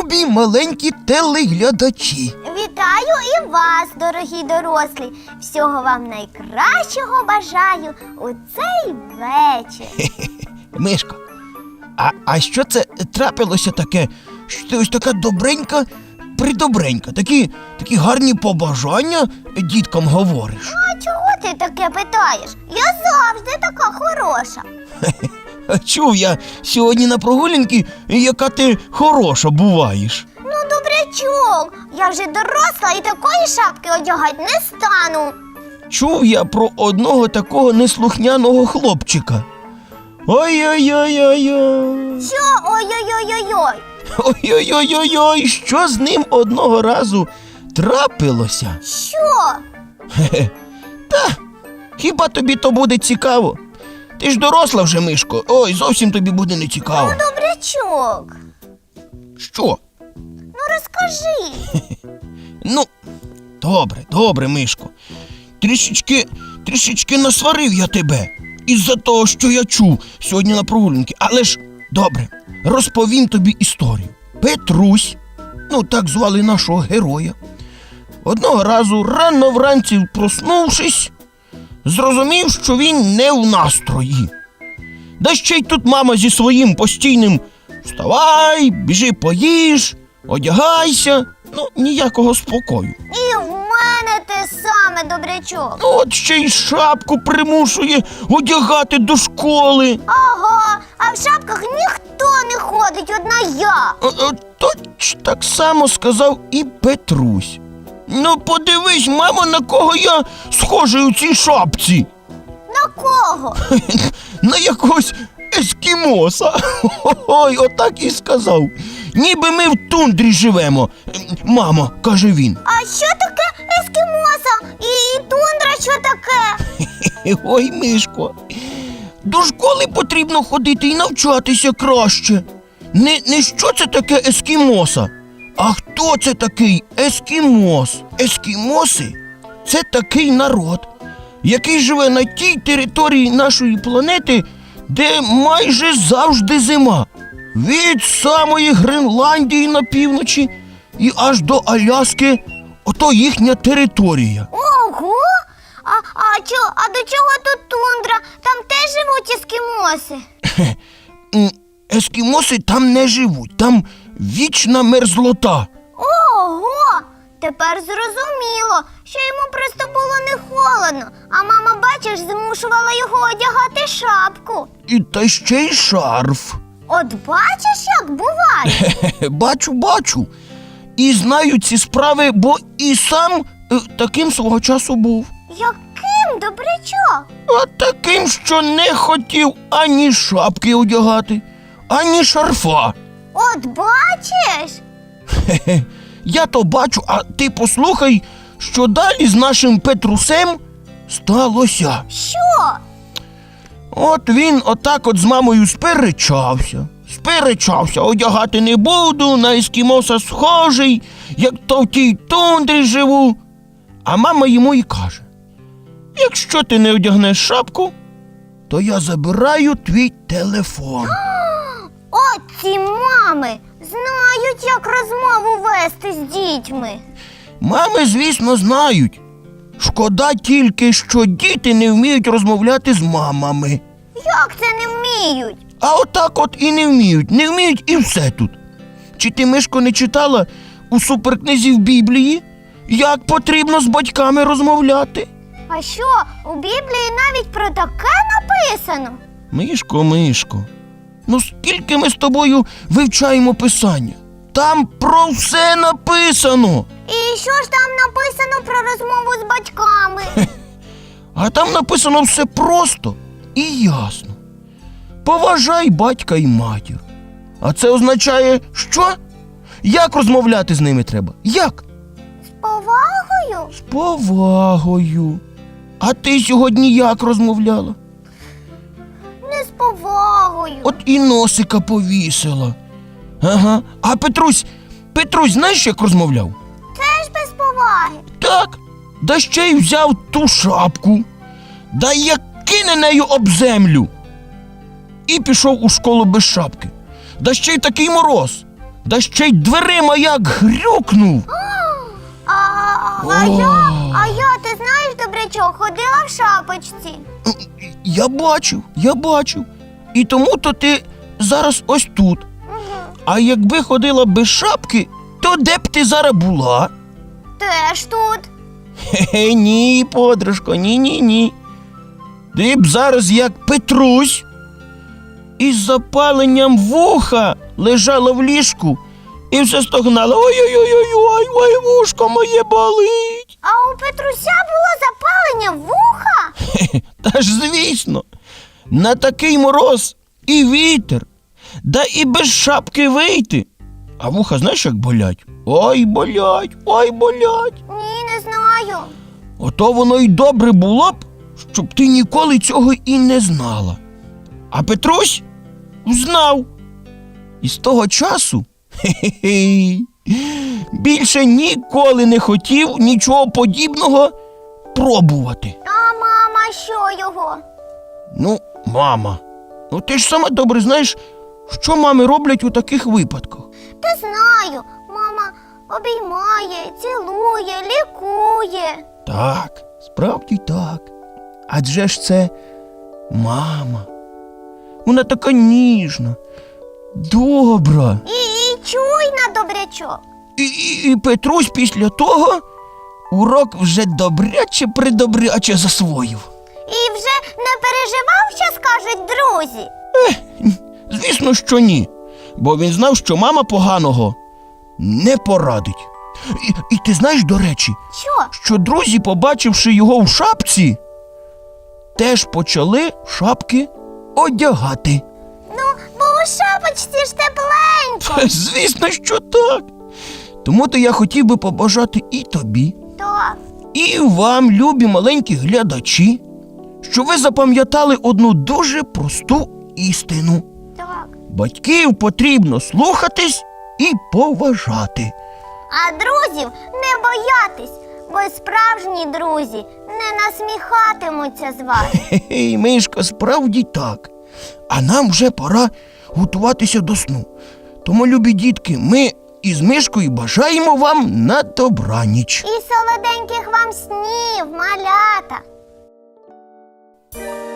Любі маленькі телеглядачі. Вітаю і вас, дорогі дорослі. Всього вам найкращого бажаю у цей вечір. Мишко, а, а що це трапилося таке? Що ти ось така добренька, придобренька, такі, такі гарні побажання діткам говориш. А чого ти таке питаєш? Я завжди така хороша. А Чув я сьогодні на прогулянки, яка ти хороша буваєш. Ну, добрячок, я вже доросла і такої шапки одягати не стану. Чув я про одного такого неслухняного хлопчика. Ой-ой-ой-ой-ой. Що? Ой-ой-ой-ой-ой. Ой-ой-ой-ой, що з ним одного разу трапилося? Що? Хе-хе. Та хіба тобі то буде цікаво? Ти ж доросла вже, Мишко. Ой, зовсім тобі буде не цікаво. Ну, Добрячок. Що? Ну розкажи. Ну, добре, добре, Мишко. Трішечки, трішечки насварив я тебе із-за того, що я чув сьогодні на прогулянки. Але ж добре, розповім тобі історію. Петрусь, ну так звали нашого героя. Одного разу рано вранці проснувшись, зрозумів, що він не в настрої. Да ще й тут мама зі своїм постійним вставай, біжи поїж, одягайся. Ну, ніякого спокою. І в мене те саме, добрячок. Ну, от ще й шапку примушує одягати до школи. Ага, а в шапках ніхто не ходить, одна я. Е, е, Точ так само сказав і Петрусь. Ну, подивись, мамо, на кого я схожий у цій шапці. На кого? На якогось ескімоса. Ой, отак і сказав. Ніби ми в тундрі живемо. Ем, Мамо, каже він. А що таке ескімоса? І тундра що таке? Ой, Мишко. До школи потрібно ходити і навчатися краще. Не, не що це таке ескімоса, а хто це такий ескімос? Ескімоси це такий народ, який живе на тій території нашої планети, де майже завжди зима. Від самої Гренландії на півночі і аж до Аляски ото їхня територія. Ого! А, а, чо, а до чого тут тундра? Там теж живуть ескімоси. Ескімоси там не живуть, там вічна мерзлота. Ого! Тепер зрозуміло, що йому просто було не холодно, а мама, бачиш, змушувала його одягати шапку. І та ще й шарф. От бачиш, як буває? Бачу, бачу. І знаю ці справи, бо і сам е, таким свого часу був. Яким добрячок? А таким, що не хотів ані шапки одягати, ані шарфа. От бачиш? Хе-хе. Я то бачу, а ти послухай, що далі з нашим Петрусем сталося. Що? От він отак от з мамою сперечався. Сперечався, одягати не буду, на ескімоса схожий, як то в тій тундрі живу. А мама йому і каже: якщо ти не одягнеш шапку, то я забираю твій телефон. От ці мами знають, як розмову вести з дітьми. Мами, звісно, знають. Шкода тільки, що діти не вміють розмовляти з мамами. Як це не вміють? А отак от і не вміють, не вміють і все тут. Чи ти, Мишко, не читала у суперкнизі в Біблії, як потрібно з батьками розмовляти? А що, у Біблії навіть про таке написано? Мишко, Мишко, ну скільки ми з тобою вивчаємо писання? Там про все написано. І що ж там написано про розмову з батьками? А там написано все просто і ясно. Поважай батька і матір. А це означає, що? Як розмовляти з ними треба? Як? З повагою? З повагою. А ти сьогодні як розмовляла? Повагою. От і носика повісила. Ага. А Петрусь, Петрусь, знаєш, як розмовляв? Теж без поваги. Так. Да ще й взяв ту шапку, да як кине нею об землю. І пішов у школу без шапки. Да ще й такий мороз. да ще й дверима як грюкнув. А, а, я, а я, ти знаєш, добрячок, ходила в шапочці. Я бачив, я бачив. І тому то ти зараз ось тут. А якби ходила без шапки, то де б ти зараз була? Теж тут. Хе-хе, ні, подружко, ні, ні, ні. Ти б зараз як Петрусь із запаленням вуха лежала в ліжку і все стогнала. Ой-ой-ой-ой, ой, вушко моє болить. А у Петруся було запалення Та ж звісно, на такий мороз і вітер, да і без шапки вийти. А вуха знаєш, як болять? Ой, болять, ой, болять. Ні, не знаю. Ото воно й добре було б, щоб ти ніколи цього і не знала. А Петрусь знав. І з того часу хе-хе-хе, більше ніколи не хотів нічого подібного пробувати. А мама що його? Ну, мама, ну ти ж сама добре знаєш, що мами роблять у таких випадках. Та знаю. Мама обіймає, цілує, лікує. Так, справді так. Адже ж це мама. Вона така ніжна, добра. І, і чуйна, добрячок. І, і, і Петрусь після того урок вже добряче придобряче засвоїв. Не переживав, що скажуть друзі. Звісно, що ні. Бо він знав, що мама поганого не порадить. І, і ти знаєш, до речі, Що? що друзі, побачивши його в шапці, теж почали шапки одягати. Ну, бо у шапочці ж тепленько. Звісно, що так. Тому то я хотів би побажати і тобі, Так. і вам, любі маленькі глядачі, що ви запам'ятали одну дуже просту істину. Так. Батьків потрібно слухатись і поважати. А друзів не боятись, бо справжні друзі не насміхатимуться з вас. Хе-хе, Мишка, справді так. А нам вже пора готуватися до сну. Тому, любі дітки, ми із Мишкою бажаємо вам на добраніч. І солоденьких вам снів, малята. Thank you.